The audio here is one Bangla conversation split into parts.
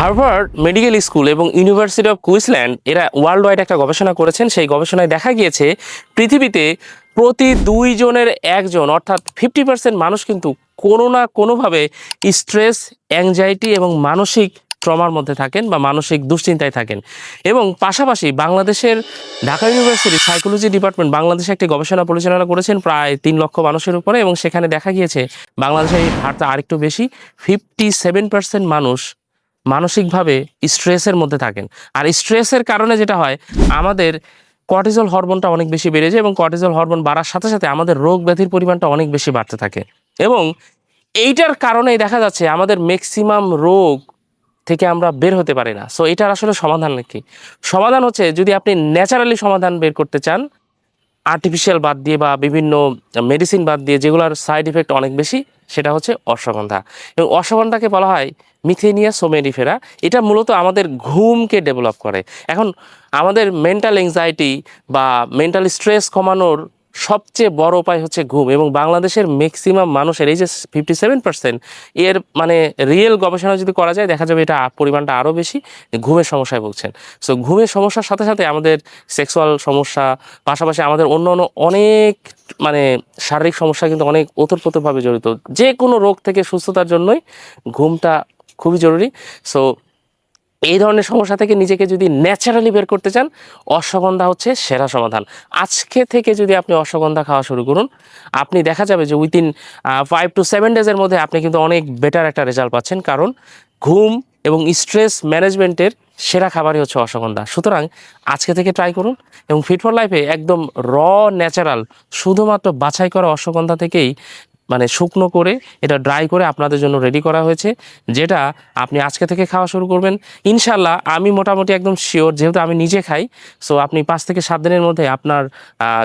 হার্ভার্ড মেডিকেল স্কুল এবং ইউনিভার্সিটি অফ কুইন্সল্যান্ড এরা ওয়ার্ল্ড ওয়াইড একটা গবেষণা করেছেন। সেই গবেষণায় দেখা গিয়েছে, পৃথিবীতে প্রতি দুইজনের একজন, অর্থাৎ ফিফটি পার্সেন্ট মানুষ কিন্তু কোনো না কোনোভাবে স্ট্রেস অ্যাংজাইটি এবং মানসিক ট্রমার মধ্যে থাকেন বা মানসিক দুশ্চিন্তায় থাকেন। এবং পাশাপাশি বাংলাদেশের ঢাকা ইউনিভার্সিটি সাইকোলজি ডিপার্টমেন্ট বাংলাদেশে একটি গবেষণা পরিচালনা করেছেন, প্রায় তিন লক্ষ মানুষের উপরে এবং সেখানে দেখা গিয়েছে বাংলাদেশের হারটা আরেকটু বেশি ফিফটি সেভেন পার্সেন্ট মানুষ মানসিকভাবে স্ট্রেসের মধ্যে থাকেন। আর স্ট্রেসের কারণে যেটা হয়, আমাদের কর্টিজল হরমোনটা অনেক বেশি বেড়ে যায় এবং কর্টিজল হরমোন বাড়ার সাথে সাথে আমাদের রোগ ব্যাধির পরিমাণটা অনেক বেশি বাড়তে থাকে। এবং এইটার কারণেই দেখা যাচ্ছে আমাদের ম্যাক্সিমাম রোগ থেকে আমরা বের হতে পারি না। সো এটার আসলে সমাধান কি? সমাধান হচ্ছে যদি আপনি ন্যাচারালি সমাধান বের করতে চান আর্টিফিশিয়াল বাদ দিয়ে বা বিভিন্ন মেডিসিন বাদ দিয়ে যেগুলোর সাইড ইফেক্ট অনেক বেশি সেটা হচ্ছে অশ্বগন্ধা। এবং অশ্বগন্ধাকে বলা হয় মিথেনিয়া সোমেরিফেরা। এটা মূলত আমাদের ঘুমকে ডেভেলপ করে। এখন আমাদের মেন্টাল এংজাইটি বা মেন্টাল স্ট্রেস কমানোর সবচেয়ে বড় উপায় হচ্ছে ঘুম এবং বাংলাদেশের ম্যাক্সিমাম মানুষের এই যে ফিফটি সেভেন পার্সেন্ট এর মানে রিয়েল গবেষণা যদি করা যায়, দেখা যাবে এটা পরিমাণটা আরও বেশি। ঘুমের সমস্যায় ভুগছেন। সো ঘুমের সমস্যার সাথে সাথে আমাদের সেক্সুয়াল সমস্যা, পাশাপাশি আমাদের অন্য অন্য অনেক মানে শারীরিক সমস্যা কিন্তু অনেক ওতপ্রোতভাবে জড়িত। যে কোনো রোগ থেকে সুস্থতার জন্যই ঘুমটা খুবই জরুরি। সো এই ধরনের সমস্যা থেকে নিজেকে যদি ন্যাচারালি বের করতে চান, অশ্বগন্ধা হচ্ছে সেরা সমাধান। আজকে থেকে যদি আপনি অশ্বগন্ধা খাওয়া শুরু করুন, আপনি দেখা যাবে যে উইদিন ফাইভ টু সেভেন ডেজের মধ্যে আপনি কিন্তু অনেক বেটার একটা রেজাল্ট পাচ্ছেন। কারণ ঘুম এবং স্ট্রেস ম্যানেজমেন্টের সেরা খাবারই হচ্ছে অশ্বগন্ধা। সুতরাং আজকে থেকে ট্রাই করুন এবং ফিট ফর লাইফে একদম র ন্যাচারাল শুধুমাত্র বাছাই করা অশ্বগন্ধা থেকেই মানে শুকনো করে এটা ড্রাই করে আপনাদের জন্য রেডি করা হয়েছে, যেটা আপনি আজকে থেকে খাওয়া শুরু করবেন। ইনশাল্লাহ আমি মোটামুটি একদম শিওর যেহেতু আমি নিজে খাই সো আপনি পাঁচ থেকে সাত দিনের মধ্যে আপনার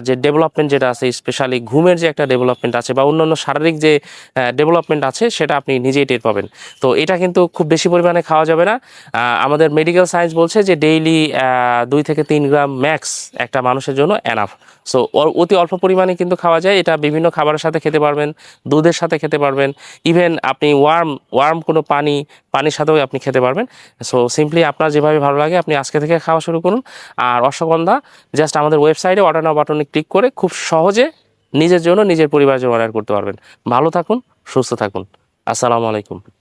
যে ডেভেলপমেন্ট যেটা আছে স্পেশালি ঘুমের যে একটা ডেভেলপমেন্ট আছে বা অন্যান্য শারীরিক যে ডেভেলপমেন্ট আছে, সেটা আপনি নিজেই টের পাবেন। তো এটা কিন্তু খুব বেশি পরিমাণে খাওয়া যাবে না। আমাদের মেডিকেল সায়েন্স বলছে যে ডেইলি দুই থেকে তিন গ্রাম ম্যাক্স একটা মানুষের জন্য এনাফ সো অতি অল্প পরিমাণে কিন্তু খাওয়া যায়। এটা বিভিন্ন খাবারের সাথে খেতে পারবেন। দুধের সাথে খেতে পারবেন। ইভেন আপনি ওয়ার্ম ওয়ার্ম কোনো পানি, পানির সাথেও আপনি খেতে পারবেন। সো সিম্পলি আপনার যেভাবে ভালো লাগে আপনি আজকে থেকে খাওয়া শুরু করুন। আর অশ্বগন্ধা জাস্ট আমাদের ওয়েবসাইটে অর্ডার নাও বাটনে ক্লিক করে খুব সহজে নিজের জন্য নিজের পরিবারের জন্য অর্ডার করতে পারবেন। ভালো থাকুন, সুস্থ থাকুন। আসসালামু আলাইকুম।